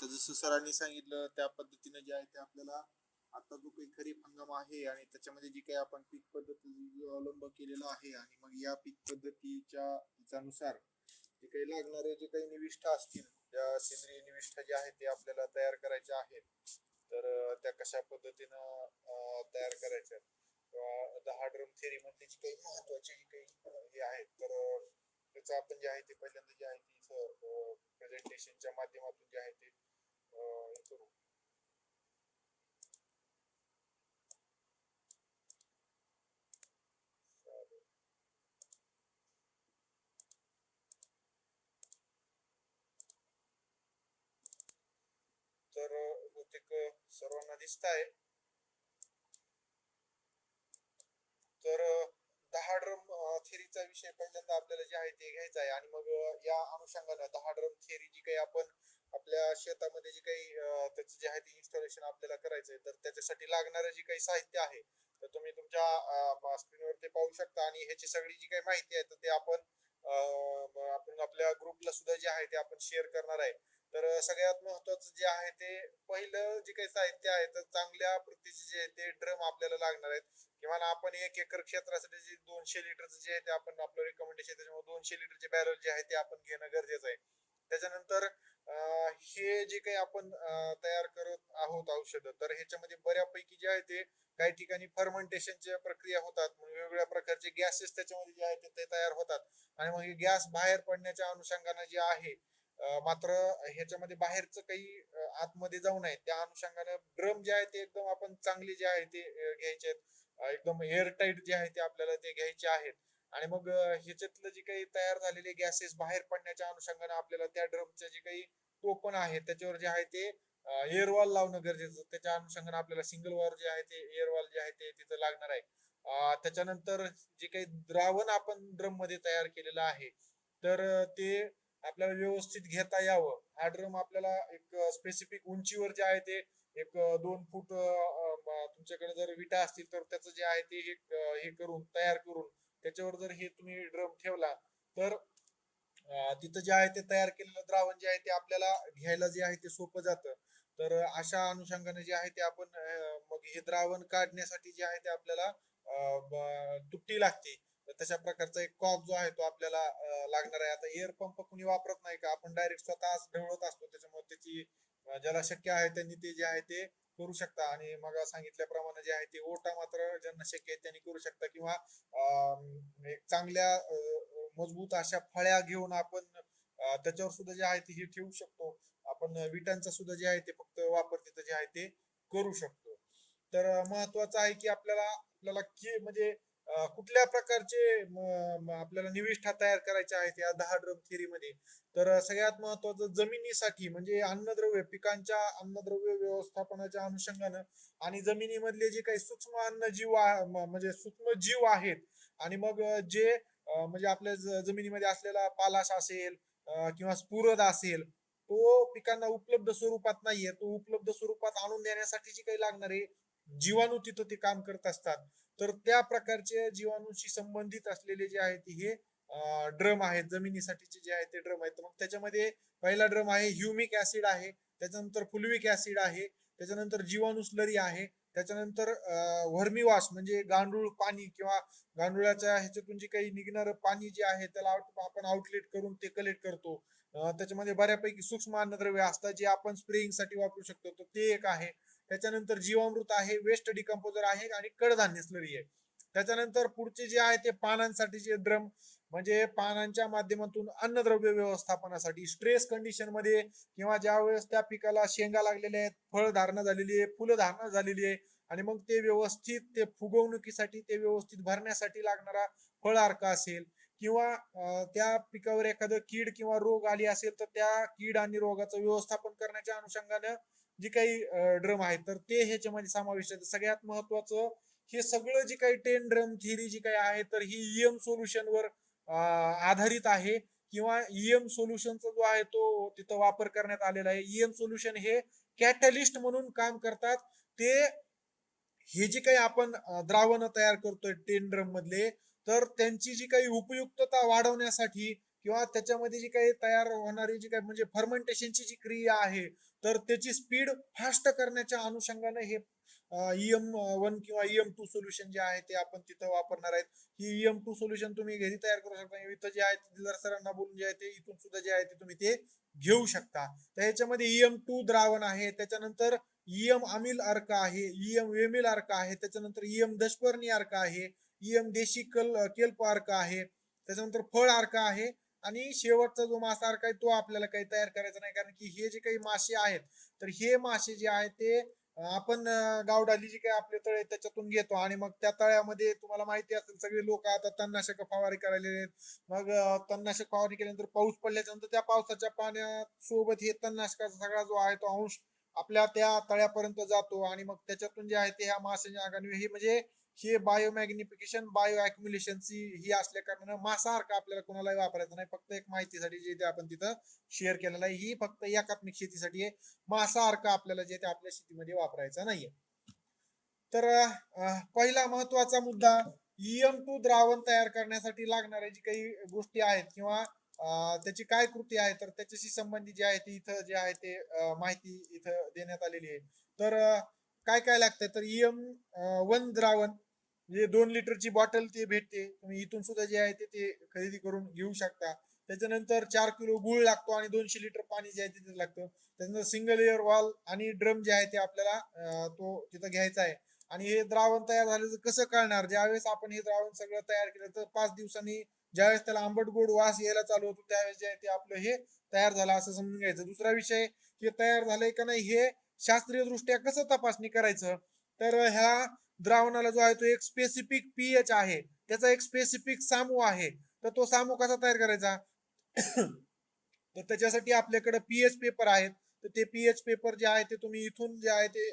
तर जसं सरांनी सांगितलं त्या पद्धतीने जे आहे ते आपल्याला आता जो काही खरीप हंगाम आहे आणि त्याच्यामध्ये जी काही आपण पीक पद्धती अवलंब केलेला आहे आणि मग या पीक पद्धतीच्या नुसार जे काही लागणारे जे काही निविष्ठा असतील त्या सेंद्रिय निविष्ठा ज्या आहेत ते आपल्याला तयार करायच्या आहेत. तर त्या कशा पद्धतीनं तयार करायच्या किंवा दहा ड्रम थेरी मधले जी काही महत्त्वाचे जी काही हे आहेत तर त्याचं आपण जे आहे ते पहिल्यांदा जे आहे ते इथं प्रेझेंटेशनच्या माध्यमातून जे आहे ते हे करू तर बहुतेक सर्वांना दिसत आहे तर दहा ड्रम थेरीचा विषय पहिल्यांदा आपल्याला जे आहे ते घ्यायचा आहे. आणि मग या अनुषंगानं दहा ड्रम थेरी जी काही आपण आपल्या शेतामध्ये जे काही त्याचं जे आहे ते इन्स्टॉलेशन आपल्याला करायचं आहे तर त्याच्यासाठी लागणारं जे काही साहित्य आहे तर तुम्ही तुमच्या स्क्रीनवर ते पाहू शकता. आणि ह्याची सगळी जी काही माहिती आहे तर ते आपण आपण आपल्या ग्रुपला सुद्धा जे आहे ते आपण शेअर करणार आहे. तर सगळ्यात महत्वाचं जे आहे ते पहिलं जे काही साहित्य आहे तर चांगल्या प्रतीचे जे आहे ते ड्रम आपल्याला लागणार आहेत. किंवा आपण एक एकर क्षेत्रासाठी जे दोनशे लिटरचं जे आहे ते आपण आपलं रिकमेंडेशन त्याच्यामुळे दोनशे लिटरचे बॅरल जे आहे ते आपण घेणं गरजेचं आहे. त्याच्यानंतर हे जे काही आपण तयार करत आहोत औषधं तर ह्याच्यामध्ये बऱ्यापैकी जे आहे ते काही ठिकाणी फर्मेंटेशनच्या प्रक्रिया होतात. वेगवेगळ्या प्रकारचे गॅसेस त्याच्यामध्ये जे आहेत ते- तयार होतात. आणि मग हे गॅस बाहेर पडण्याच्या अनुषंगाने जे आहे मात्र ह्याच्यामध्ये बाहेरचं काही आतमध्ये जाऊ नये. त्या अनुषंगाने ड्रम जे आहे ते एकदम आपण चांगले जे आहे ते घ्यायचे आहेत. एकदम एअरटाईट जे आहे ते आपल्याला ते घ्यायचे आहेत. आणि मग ह्याच्यातलं जे काही तयार झालेले गॅसेस बाहेर पडण्याच्या अनुषंगाने आपल्याला त्या ड्रमचे जे काही टोपण आहे त्याच्यावर जे आहे ते एअरवॉल लावणं गरजेचं. त्याच्या अनुषंगाने आपल्याला सिंगल वॉर जे आहे ते एअरवॉल जे आहे ते तिथं लागणार आहे. त्याच्यानंतर जे काही द्रावण आपण ड्रममध्ये तयार केलेलं आहे तर ते आपल्याला व्यवस्थित घेता यावं. हा ड्रम आपल्याला एक स्पेसिफिक उंचीवर जे आहे ते एक दोन फूट तुमच्याकडे जर विटा असतील तर त्याचं जे आहे ते हे करून तयार करून त्याच्यावर जर हे तुम्ही ड्रम ठेवला तर तिथं जे आहे ते तयार केलेलं द्रावण जे आहे ते आपल्याला घ्यायला जे आहे ते सोपं जातं. तर अशा अनुषंगाने जे आहे ते आपण मग हे द्रावण काढण्यासाठी जे आहे ते आपल्याला अं, तुट्टी लागते. तशा प्रकारचा एक कॉक जो आहे तो आपल्याला लागणार आहे. आता एअर पंप कुणी वापरत नाही का? आपण डायरेक्ट स्वतः ढवळत असतो. त्याच्यामुळे त्याची ज्याला शक्य आहे त्यांनी ते जे आहे ते करू शकता. आणि मग सांगितल्याप्रमाणे जे आहे ते ओटा मात्र ज्यांना शक्य आहे त्यांनी करू शकता. किंवा अं, एक चांगल्या मजबूत अशा फळ्या घेऊन आपण त्याच्यावर सुद्धा जे आहे ते हे ठेवू शकतो. आपण विटांचा सुद्धा जे आहे ते फक्त वापर तिथं जे आहे ते करू शकतो. तर महत्वाचं आहे की आपल्याला आपल्याला की म्हणजे कुठल्या प्रकारचे आपल्याला निविष्ठा तयार करायच्या आहेत या दहा ड्रम थिअरी मध्ये? तर सगळ्यात महत्वाचं जमिनीसाठी म्हणजे अन्नद्रव्य पिकांच्या अन्नद्रव्य व्यवस्थापनाच्या अनुषंगानं आणि जमिनीमधले जे काही सूक्ष्म अन्न जीव म्हणजे सूक्ष्म जीव आहेत आणि मग जे म्हणजे आपल्या ज- जमिनीमध्ये असलेला पालाश असेल किंवा स्फुरद असेल तो पिकांना उपलब्ध स्वरूपात नाहीये. तो उपलब्ध स्वरूपात आणून देण्यासाठी जी काही लागणारे जीवाणू तिथं ते काम करत असतात. तर त्या प्रकारचे जीवाणूशी संबंधित असलेले जे आहेत हे ड्रम आहेत जमिनीसाठीचे जे आहे ते ड्रम आहेत. मग त्याच्यामध्ये पहिला ड्रम आहे ह्युमिक ऍसिड आहे त्याच्यानंतर फुलविक ऍसिड आहे त्याच्यानंतर जीवाणू स्लरी आहे त्याच्यानंतर व्हर्मिवास म्हणजे गांडूळ पाणी किंवा गांडुळाच्या ह्याच्यातून जे काही निघणारं पाणी जे आहे त्याला आपण आउटलेट करून ते कलेक्ट करतो. त्याच्यामध्ये बऱ्यापैकी सूक्ष्म अन्नद्रव्य असतात जे आपण स्प्रेइंगसाठी वापरू शकतो. तर ते एक आहे. त्याच्यानंतर जीवामृत आहे वेस्ट डिकम्पोजर आहे आणि कडधान्य स्लरी आहे. त्याच्यानंतर पुढचे जे आहे ते पानांसाठीचे ड्रम म्हणजे पानांच्या माध्यमातून अन्नद्रव्य व्यवस्थापनासाठी स्ट्रेस कंडिशनमध्ये किंवा ज्या वेळेस त्या पिकाला शेंगा लागलेल्या आहेत फळ धारणा झालेली आहे फुलं धारणा झालेली आहे आणि मग ते व्यवस्थित ते फुगवणुकीसाठी ते व्यवस्थित भरण्यासाठी लागणारा फळ अर्क असेल किंवा त्या पिकावर एखादं कीड किंवा रोग आली असेल तर त्या कीड आणि रोगाचं व्यवस्थापन करण्याच्या अनुषंगानं जे काही ड्रम आहेत तर ते ह्याच्यामध्ये समाविष्ट आहेत. सगळ्यात महत्वाचं हे सगळं जे काही टेन ड्रम थिअरी जी काही आहे तर ही ईएम सोल्युशनवर आधारित आहे. किंवा ईएम सोल्युशनचा जो आहे तो तिथं वापर करण्यात आलेला आहे. ईएम सोल्युशन हे कॅटलिस्ट म्हणून काम करतात. ते हे जे काही आपण द्रावण तयार करतोय टेन ड्रम मधले तर त्यांची जी काही उपयुक्तता वाढवण्यासाठी किंवा त्याच्यामध्ये जी काही तयार होणारी जी काही म्हणजे फर्मेंटेशनची जी क्रिया आहे तर त्याची स्पीड फास्ट करण्याच्या अनुषंगाने हे ईएम वन किंवा ईएम टू सोल्युशन जे आहे ते आपण तिथं वापरणार आहेत. ही ईएम टू सोल्युशन तुम्ही घरी तयार करू शकता. इथं जे आहे दिलदार सरांना बोलून जे आहे ते इथून सुद्धा जे आहे ते तुम्ही ते घेऊ शकता. तर ह्याच्यामध्ये ईएम टू द्रावण आहे. त्याच्यानंतर ईएम अमिल अर्क आहे. ईएम वेमिल अर्क आहे. त्याच्यानंतर ईएम दशपर्णी अर्क आहे. ईएम देशी कल केल्प अर्क आहे. त्याच्यानंतर फळ अर्क आहे. आणि शेवटचा जो मासा अर्क आहे तो आपल्याला काही तयार करायचा नाही. कारण की हे जे काही मासे आहेत तर हे मासे जे आहेत ते आपण गावडाली जी काही आपले तळे आहेत, त्याच्यातून घेतो. आणि मग त्या तळ्यामध्ये तुम्हाला माहिती असेल सगळे लोक आता तणनाशक फवारी करायला आहेत. मग तणनाशक फवारणी केल्यानंतर पाऊस पडल्याच्या नंतर त्या पावसाच्या पाण्यासोबत हे तणनाशकाचा सगळा जो आहे तो अंश आपल्या त्या तळ्यापर्यंत जातो. आणि मग त्याच्यातून जे आहे ते ह्या माशांच्या अंगाने हे म्हणजे हे बायोमॅग्निफिकेशन बायो अॅक्युम्युलेशनची ही असल्या कारणानं मासासारखं आपल्याला कोणालाही वापरायचं नाही. फक्त एक माहितीसाठी जे ते आपण तिथं शेअर केलेलं आहे ही फक्त एकात्मिक शेतीसाठी आहे. मासासारखं आपल्याला जे ते आपल्या शेतीमध्ये वापरायचं नाहीये. तर पहिला महत्त्वाचा मुद्दा ईएम टू द्रावण तयार करण्यासाठी लागणाऱ्या जी काही गोष्टी आहेत किंवा त्याची काय कृती आहे तर त्याच्याशी संबंधित जे आहे ते इथं जे आहे ते माहिती इथं देण्यात आलेली आहे. तर काय काय लागतंय? तर ईएम वन द्रावण म्हणजे दोन लिटरची बॉटल ते भेटते. तुम्ही इथून सुद्धा जे आहे ते ते खरेदी करून घेऊ शकता. त्याच्यानंतर चार किलो गुळ लागतो आणि दोनशे लिटर पाणी जे आहे ते तिथे लागतं. त्याच्यानंतर सिंगल एअर वॉल आणि ड्रम जे आहे ते आपल्याला तो तिथं घ्यायचा आहे. आणि हे द्रावण तयार झालं तर कसं कळणार? ज्यावेळेस आपण हे द्रावण सगळं तयार केलं तर पाच दिवसांनी ज्यावेळेस त्याला आंबट गोड वास यायला चालू होतो त्यावेळेस जे आहे ते आपलं हे तयार झालं असं समजून घ्यायचं. दुसरा विषय हे तयार झालंय का नाही हे शास्त्रीय दृष्ट्या कसं तपासणी करायचं? तर ह्या द्रावणाला जो आहे तो एक स्पेसिफिक पीएच आहे त्याचा एक स्पेसिफिक सामू आहे. तर तो सामू कसा तयार करायचा? तर त्याच्यासाठी आपल्याकडे पीएच पेपर आहेत. तर ते पीएच पेपर जे आहे ते तुम्ही इथून जे आहे ते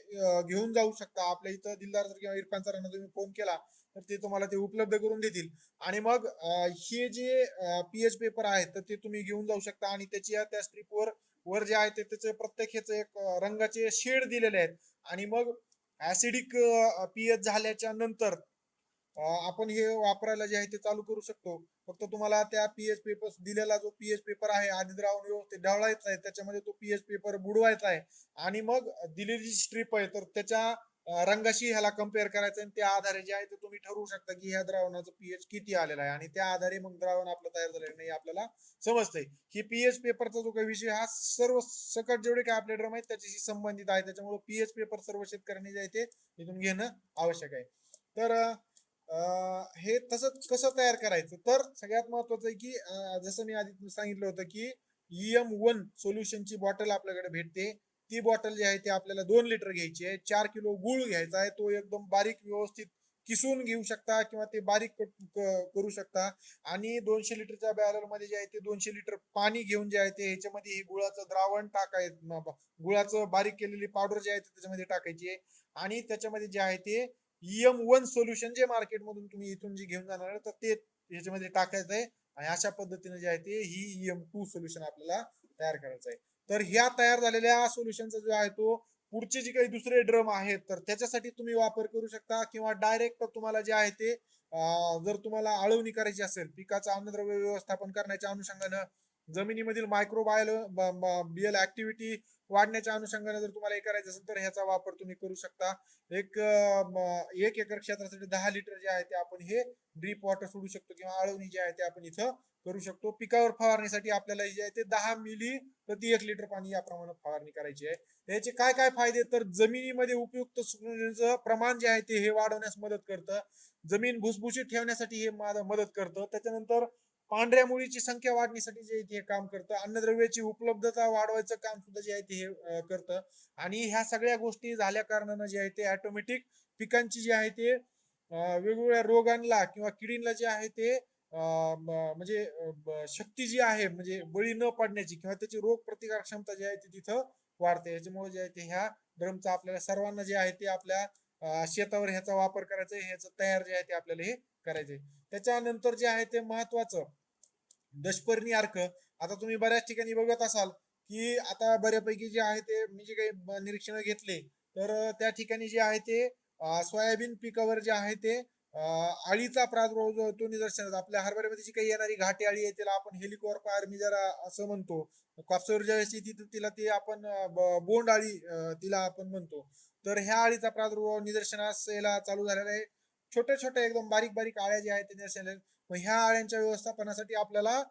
घेऊन जाऊ शकता. आपल्या इथं दिलदार सर किंवा इरफान सरांना तुम्ही फोन केला तर ते तुम्हाला ते उपलब्ध करून देतील. आणि मग हे जे पीएच पेपर आहेत तर ते तुम्ही घेऊन जाऊ शकता. आणि त्याची त्या स्ट्रीपवर वर जे आहे ते त्याचे प्रत्येक ह्याचे एक रंगाचे शेड दिलेले आहेत. आणि मग ऍसिडिक पीएच झाल्याच्यानंतर आपण हे वापरायला जे आहे ते चालू करू शकतो. फक्त तुम्हाला त्या पीएच पेपर दिलेला जो पीएच पेपर आहे आधी द्रावण व्यवस्थित ढवळायचा आहे त्याच्यामध्ये तो पीएच पेपर बुडवायचा आहे. आणि मग दिलेली स्ट्रीप आहे तर त्याच्या रंगाशी ह्याला कंपेअर करायचं आणि त्या आधारे जे आहे ते तुम्ही ठरवू शकता की ह्या द्रावणाचं पीएच किती आलेलं आहे. आणि त्या आधारे मग द्रावण आपलं तयार झालेलं नाही आपल्याला समजतंय. की पीएच पेपरचा जो काही विषय हा सर्व सकट जेवढे काही आपले ड्रम आहेत त्याच्याशी संबंधित आहे. त्याच्यामुळे पीएच पेपर सर्व शेतकऱ्यांनी जे आहे ते इथून घेणं आवश्यक आहे. तर हे तसं कसं तयार करायचं? तर सगळ्यात महत्वाचं आहे की जसं मी आधी सांगितलं होतं की इएम वन सोल्युशनची बॉटल आपल्याकडे भेटते. ती बॉटल जी आहे ती आपल्याला दोन लिटर घ्यायची आहे. चार किलो गुळ घ्यायचा आहे. तो एकदम बारीक व्यवस्थित किसून घेऊ शकता किंवा ते बारीक करू शकता. आणि दोनशे लिटरच्या बॅरलमध्ये जे आहे ते दोनशे लिटर पाणी घेऊन जे आहे ते ह्याच्यामध्ये हे गुळाचं द्रावण टाकाय गुळाचं बारीक केलेली पावडर जे आहे ते त्याच्यामध्ये टाकायची आहे. आणि त्याच्यामध्ये जे आहे ते इएम वन सोल्युशन जे मार्केटमधून तुम्ही इथून जे घेऊन जाणार आहे, तर ते ह्याच्यामध्ये टाकायचं आहे. आणि अशा पद्धतीने जे आहे ते ही इएम टू सोल्युशन आपल्याला तयार करायचं आहे. तर ह्या तयार झालेल्या सोल्युशनचा जो आहे तो पुढचे जे काही दुसरे ड्रम आहेत तर त्याच्यासाठी तुम्ही वापर करू शकता किंवा डायरेक्ट तुम्हाला जे आहे ते जर तुम्हाला आळवणी करायची असेल पिकाचं अन्नद्रव्य व्यवस्थापन करण्याच्या अनुषंगानं जमिनीमधील मायक्रोबायल बियल ऍक्टिव्हिटी वाढण्याच्या अनुषंगाने जर तुम्हाला हे करायचं असेल तर ह्याचा वापर तुम्ही करू शकता. एक एक एकर क्षेत्रासाठी दहा लिटर जे आहे ते आपण हे ड्रीप वॉटर सोडू शकतो किंवा आळवणी जे आहे ते आपण इथं करू शकतो. पिकावर फवारणीसाठी आपल्याला जे आहे ते दहा मिली प्रति एक लिटर पाणी या प्रमाणात फवारणी करायची आहे. याचे काय काय फायदे? तर जमिनीमध्ये उपयुक्त सुकण्याचं प्रमाण जे आहे ते हे वाढवण्यास मदत करतं. जमीन भुसभुशीत ठेवण्यासाठी हे मदत करतं. त्याच्यानंतर पांढऱ्या मुळीची संख्या वाढण्यासाठी जे आहे ते हे काम करतं. अन्नद्रव्याची उपलब्धता वाढवायचं काम सुद्धा जे आहे ते हे करतं. आणि ह्या सगळ्या गोष्टी झाल्या कारणानं जे आहे ते ऑटोमॅटिक पिकांची जी आहे ते वेगवेगळ्या रोगांना किंवा किडींना जे आहे ते म्हणजे शक्ती जी आहे म्हणजे बळी न पडण्याची किंवा त्याची रोग प्रतिकार क्षमता जी आहे ती तिथं वाढते. याच्यामुळे जे आहे ते ह्या ड्रमचा आपल्याला सर्वांना जे आहे ते आपल्या शेतावर ह्याचा वापर करायचा ह्याचं तयार जे आहे ते आपल्याला हे करायचे त्याच्यानंतर जे आहे ते महत्वाचं दशपर्णी अर्क. आता तुम्ही बऱ्याच ठिकाणी बघत असाल की आता बऱ्यापैकी जे आहे ते मी जे काही निरीक्षण घेतले तर त्या ठिकाणी जे आहे ते सोयाबीन पिकावर जे आहे ते अळीचा प्रादुर्भाव जो तो निदर्शनास. आपल्या हरभऱ्यामध्ये जी काही येणारी घाटे अळी आहे त्याला आपण हेलिकॉर्प आर्मिजरा असं म्हणतो. कापसावर ज्यावेळेस येते तिला ते आपण बोंड अळी तिला आपण म्हणतो. तर ह्या अळीचा प्रादुर्भाव निदर्शनास यायला चालू झालेला आहे. छोट्या छोट्या एकदम बारीक बारीक आळ्या ज्या आहेत ते निदर्शन मग ह्या आळ्यांच्या व्यवस्थापनासाठी आपल्याला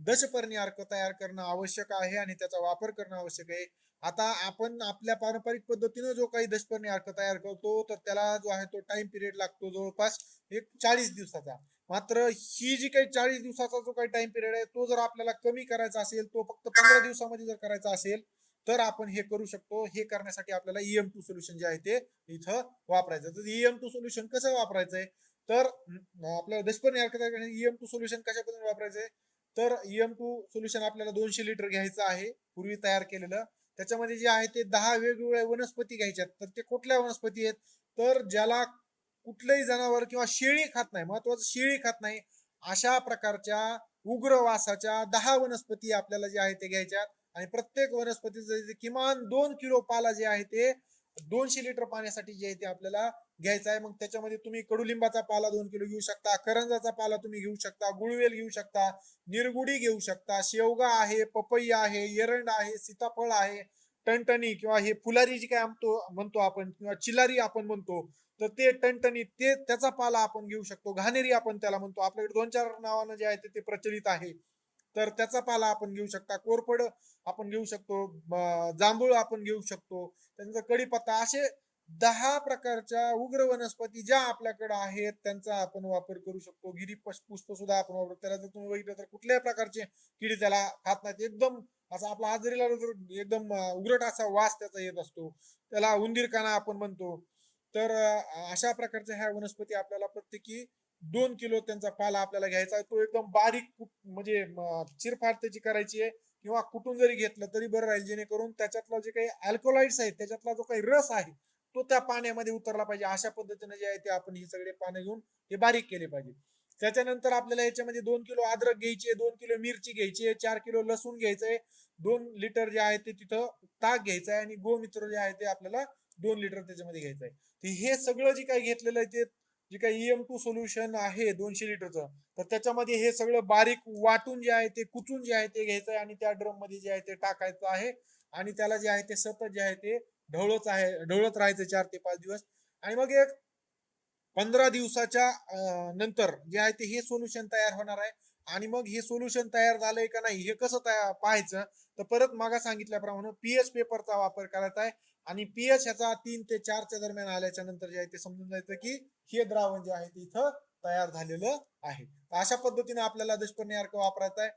दशपर्णी अर्क तयार करणं आवश्यक आहे आणि त्याचा वापर करणं आवश्यक आहे. आता आपण आपल्या पारंपरिक पद्धतीनं जो काही दशपर्णी अर्क तयार करतो तर त्याला जो आहे तो टाइम पिरियड लागतो जवळपास एक चाळीस दिवसाचा. मात्र ही जी काही चाळीस दिवसाचा जो काही टाइम पिरियड आहे तो जर आपल्याला कमी करायचा असेल तो फक्त पंधरा दिवसामध्ये जर करायचा असेल तर आपण हे करू शकतो. हे करण्यासाठी आपल्याला ईएम टू सोल्युशन जे आहे ते इथं वापरायचं तर ईएम टू सोल्युशन कसं वापरायचंय? तर आपल्याला दशपर्णी अर्क तयार करण्यासाठी ईएम टू सोल्युशन कशा पद्धतीने वापरायचंय? तर ईएम टू सोल्युशन आपल्याला दोनशे लिटर घ्यायचं आहे पूर्वी तयार केलेलं. त्याच्यामध्ये जे आहे ते दहा वेगवेगळ्या वनस्पती घ्यायच्यात. तर ते कुठल्या वनस्पती आहेत? तर ज्याला कुठलंही जनावर किंवा शेळी खात नाही महत्वाचं शेळी खात नाही अशा प्रकारच्या उग्र वासाच्या दहा वनस्पती आपल्याला जे आहे ते घ्यायच्यात. आणि प्रत्येक वनस्पतीचं जे किमान दोन किलो पाला जे आहे ते दोनशे लिटर पाण्यासाठी जे आहे ते आपल्याला घ्यायचं आहे. मग त्याच्यामध्ये तुम्ही कडुलिंबाचा पाला दोन किलो घेऊ शकता करंजाचा पाला तुम्ही घेऊ शकता गुळवेल घेऊ शकता निरगुडी घेऊ शकता शेवगा आहे पपई आहे एरंड आहे सीताफळ आहे टणटणी किंवा हे फुलारी जी काय म्हणतो म्हणतो आपण किंवा चिलारी आपण म्हणतो तर ते टणटणी ते त्याचा पाला आपण घेऊ शकतो. घाणेरी आपण त्याला म्हणतो. आपल्याकडे दोन चार नावानं जे आहे ते- ते प्रचलित आहे. तर त्याचा पाला आपण घेऊ शकता. कोरफड आपण घेऊ शकतो. जांभूळ आपण घेऊ शकतो. त्यांचा कडीपत्ता असे दहा प्रकारच्या उग्र वनस्पती ज्या आपल्याकडे आहेत त्यांचा आपण वापर करू शकतो. गिरी पुष्प सुद्धा आपण वापरतो त्याला जर तुम्ही बघितलं तर कुठल्याही प्रकारचे किडी त्याला खात नाहीत. एकदम असा आपला हाजरीला जर एकदम अं, उग्रट असा वास त्याचा येत असतो. त्याला उंदीरकाना आपण म्हणतो. तर अशा प्रकारच्या ह्या वनस्पती आपल्याला प्रत्येकी दोन किलो त्यांचा पाला आपल्याला घ्यायचा आहे. तो एकदम बारीक कुट- म्हणजे चिरफाड त्याची करायची आहे. किंवा कुठून जरी घेतलं तरी बरं राहील. जेणेकरून त्याच्यातला जे काही अल्कोलाइड्स आहेत त्याच्यातला जो काही रस आहे तो त्या पाण्यामध्ये उतरला पाहिजे. अशा पद्धतीने जे आहे ते आपण हे सगळे पानं घेऊन हे बारीक केले पाहिजे. त्याच्यानंतर आपल्याला याच्यामध्ये दोन किलो अद्रक घ्यायची आहे दोन किलो मिरची घ्यायची आहे चार किलो लसूण घ्यायचंय दोन लिटर जे आहे ते तिथं ताक घ्यायचं आहे आणि गोमित्र जे आहे ते आपल्याला दोन लिटर त्याच्यामध्ये घ्यायचं आहे. हे सगळं जे काही घेतलेलं आहे ते जे काही एम टू सोल्युशन आहे दोनशे लिटरचं तर त्याच्यामध्ये हे सगळं बारीक वाटून जे आहे ते कुचून जे आहे ते घ्यायचं आहे आणि त्या ड्रममध्ये जे आहे ते टाकायचं आहे. आणि त्याला जे आहे ते सतत जे आहे ते ढवळत आहे ढवळत राहायचं चार ते पाच दिवस. आणि मग एक पंधरा दिवसाच्या नंतर जे आहे ते हे सोल्युशन तयार होणार आहे. आणि मग हे सोल्युशन तयार झालंय का नाही हे कसं तयार पाहायचं. तर परत मागा सांगितल्याप्रमाणे पीएच पेपरचा वापर करायचा आहे. आणि पीएच ह्याचा तीन ते चारच्या दरम्यान आल्याच्यानंतर जे आहे ते समजून जायचं की हे द्रावण जे आहे ते इथं तयार झालेलं आहे. तर अशा पद्धतीने आपल्याला दशपर्णी अर्क वापरायचा आहे.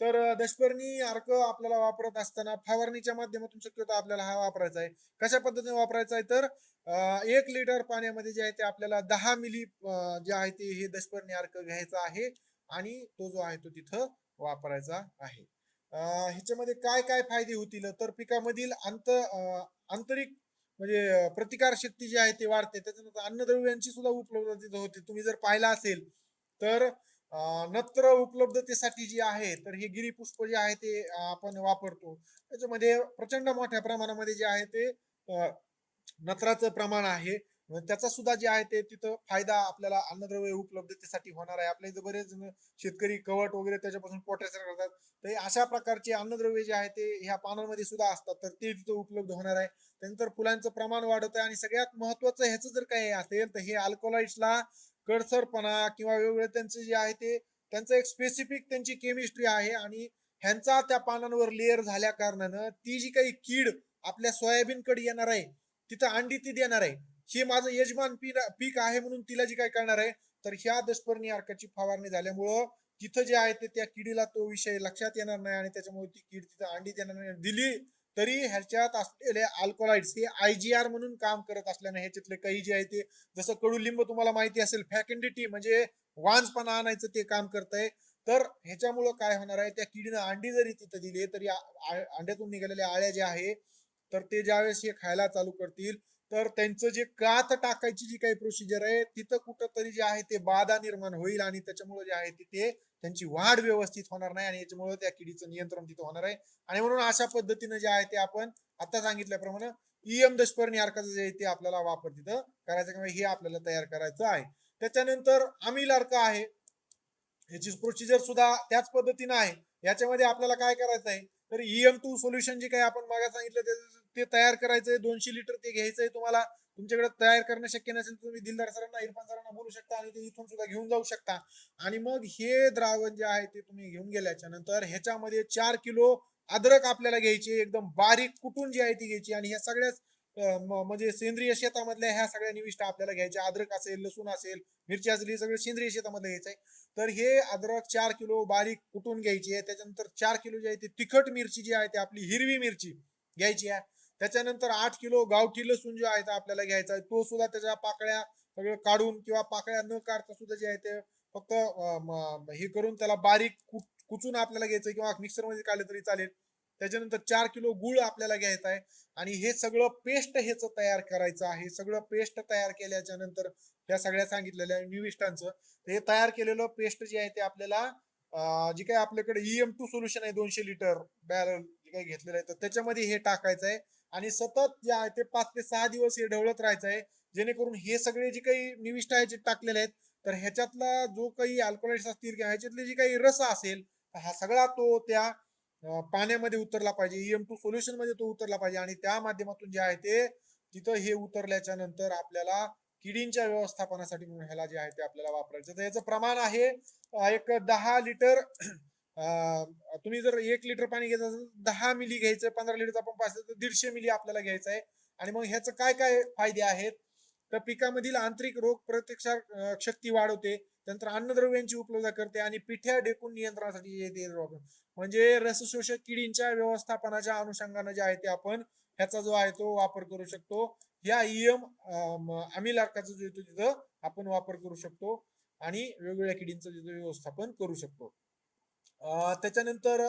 तर दशपर्णी अर्क आपल्याला वापरत असताना फवारणीच्या माध्यमातून शक्यतो आपल्याला हा वापरायचा आहे. कशा पद्धतीने वापरायचा आहे तर एक लिटर पाण्यामध्ये जे आहे ते आपल्याला दहा मिली जे आहे ते हे दशपर्णी अर्क घ्यायचा आहे आणि तो जो आहे तो तिथं वापरायचा आहे. ह्याच्यामध्ये काय काय फायदे होतील? तर पिकामधील अंत आंतरिक म्हणजे प्रतिकार शक्ती जी आहे ते वाढते. त्याच्यानंतर अन्नद्रव्यांची सुद्धा उपलब्धता होते. तुम्ही जर पाहिला असेल तर नत्र उपलब्धतेसाठी जी आहे तर हे गिरीपुष्प जे आहे ते आपण वापरतो. त्याच्यामध्ये प्रचंड मोठ्या प्रमाणामध्ये जे आहे ते नत्राचं प्रमाण आहे. त्याचा सुद्धा जे आहे ते तिथं फायदा आपल्याला अन्नद्रव्य उपलब्धतेसाठी होणार आहे. आपल्या इथं बरेच शेतकरी कवट वगैरे त्याच्यापासून पोटॅशियम करतात. तर अशा प्रकारचे अन्नद्रव्य जे आहे ते ह्या पानांमध्ये सुद्धा असतात. तर ते तिथं उपलब्ध होणार आहे. त्यानंतर फुलांचं प्रमाण वाढत आहे आणि सगळ्यात महत्वाचं ह्याचं जर काही असेल तर हे अल्कोलाइट्सला कडसरपणा किंवा वेगवेगळे त्यांचे जे आहे ते त्यांचं एक स्पेसिफिक त्यांची केमिस्ट्री आहे आणि ह्यांचा त्या पानांवर लेअर झाल्या कारणानं ती जी काही कीड आपल्या सोयाबीन कडे येणार आहे तिथं अंडी ती देणार आहे. हे माझं यजमान पीक पीक आहे म्हणून तिला जी काय करणार आहे तर ह्या दशपर्णी अर्काची फवारणी झाल्यामुळं तिथं जे आहे ते त्या किडीला तो विषय लक्षात येणार नाही आणि त्याच्यामुळे ती कीड तिथं अंडी देणार नाही. दिली तरी ह्याच्यात असलेले अल्कोलाइड्स हे आयजीआर म्हणून काम करत असल्याने ह्याच्यातले काही जे आहे ते जसं कडुलिंब तुम्हाला माहिती असेल फॅकेंडिटी म्हणजे वांजपणा आणायचं ते काम करतंय. तर ह्याच्यामुळं काय होणार आहे त्या किडीनं अंडी जरी तिथं दिली तरी अंड्यातून निघालेल्या आळ्या ज्या आहे तर ते ज्यावेळेस हे खायला चालू करतील तर त्यांचं जे कात टाकायची जी काही प्रोसिजर आहे तिथं कुठंतरी जे आहे ते बाधा निर्माण होईल आणि त्याच्यामुळे जे आहे तिथे त्यांची वाढ व्यवस्थित होणार नाही आणि याच्यामुळे त्या किडीचं नियंत्रण तिथं होणार आहे. आणि म्हणून अशा पद्धतीने जे आहे ते आपण आता सांगितल्याप्रमाणे ईएम दशपर्णी अर्काचं जे आहे ते आपल्याला वापर तिथं करायचं किंवा हे आपल्याला तयार करायचं आहे. त्याच्यानंतर अमिल अर्क आहे. ह्याची प्रोसिजर सुद्धा त्याच पद्धतीनं आहे. याच्यामध्ये आपल्याला काय करायचं आहे? तर ईएम टू सोल्युशन जे काही आपण मागे सांगितलं त्याचं ते तयार करायचंय दोनशे लिटर ते घ्यायचंय तुम्हाला. तुमच्याकडे तयार करणं शक्य नसेल तुम्ही दिलदार सरांना इरफान सरांना बोलू शकता आणि ते इथून सुद्धा घेऊन जाऊ शकता. आणि मग हे द्रावण जे आहे ते तुम्ही घेऊन गेल्याच्यानंतर ह्याच्यामध्ये चार किलो अद्रक आपल्याला घ्यायची एकदम बारीक कुटून जी आहे ती घ्यायची आणि ह्या सगळ्याच म्हणजे सेंद्रिय शेतामधल्या ह्या सगळ्या निविष्ट आपल्याला घ्यायच्या. अद्रक असेल लसूण असेल मिरची असेल हे सगळं सेंद्रिय शेतामध्ये घ्यायचं आहे. तर हे अद्रक चार किलो बारीक कुटून घ्यायची आहे. त्याच्यानंतर चार किलो जी आहे ती तिखट मिरची जी आहे ती आपली हिरवी मिरची घ्यायची आहे. त्याच्यानंतर आठ किलो गावठी लसूण जो आहे आपल्याला घ्यायचा आहे तो सुद्धा त्याच्या पाकळ्या सगळं काढून किंवा पाकळ्या न काढता सुद्धा जे आहे ते फक्त हे करून त्याला बारीक कुचून आपल्याला घ्यायचं किंवा मिक्सरमध्ये काढलं तरी चालेल. त्याच्यानंतर चार किलो गुळ आपल्याला घ्यायचा आहे आणि हे सगळं पेस्ट ह्याचं तयार करायचं आहे. सगळं पेस्ट तयार केल्याच्यानंतर त्या सगळ्या सांगितलेल्या निविष्टांचं हे तयार केलेलं पेस्ट जे आहे ते आपल्याला जे काही आपल्याकडे ईएम टू सोल्युशन आहे दोनशे लिटर बॅरल जे काही घेतलेलं आहे तर त्याच्यामध्ये हे टाकायचं आहे. आणि सतत जे आहे ते पाच ते सहा दिवस हे ढवळत राहायचं आहे. जेणेकरून हे सगळे जे काही निविष्ट आहे जे टाकलेले आहेत तर ह्याच्यातला जो काही अल्कोलाइट्स असतील किंवा ह्याच्यातले जे काही रस असेल हा सगळा तो त्या पाण्यामध्ये उतरला पाहिजे. ईएम टू सोल्युशनमध्ये तो उतरला पाहिजे. आणि त्या माध्यमातून जे आहे ते तिथं हे उतरल्याच्या नंतर आपल्याला किडींच्या व्यवस्थापनासाठी म्हणून ह्याला जे आहे ते आपल्याला वापरायचं. तर याचं प्रमाण आहे एक दहा लिटर तुम्ही जर एक लिटर पाणी घेत असाल दहा मिली घ्यायचं पंधरा लिटरचा पंप असेल तर दीडशे मिली आपल्याला घ्यायचं आहे. आणि मग ह्याचं काय काय फायदे आहेत? तर पिकामधील आंतरिक रोग प्रतिकार शक्ती वाढवते त्यानंतर अन्नद्रव्यांची उपलब्धता करते आणि पिठ्या डेकून नियंत्रणासाठी म्हणजे रसशोषक किडींच्या व्यवस्थापनाच्या अनुषंगानं जे आहे ते आपण ह्याचा जो आहे तो वापर करू शकतो. या ईएम अमिल अर्काचा जो येतो तिथं आपण वापर करू शकतो आणि वेगवेगळ्या किडींचं तिथं व्यवस्थापन करू शकतो. त्याच्यानंतर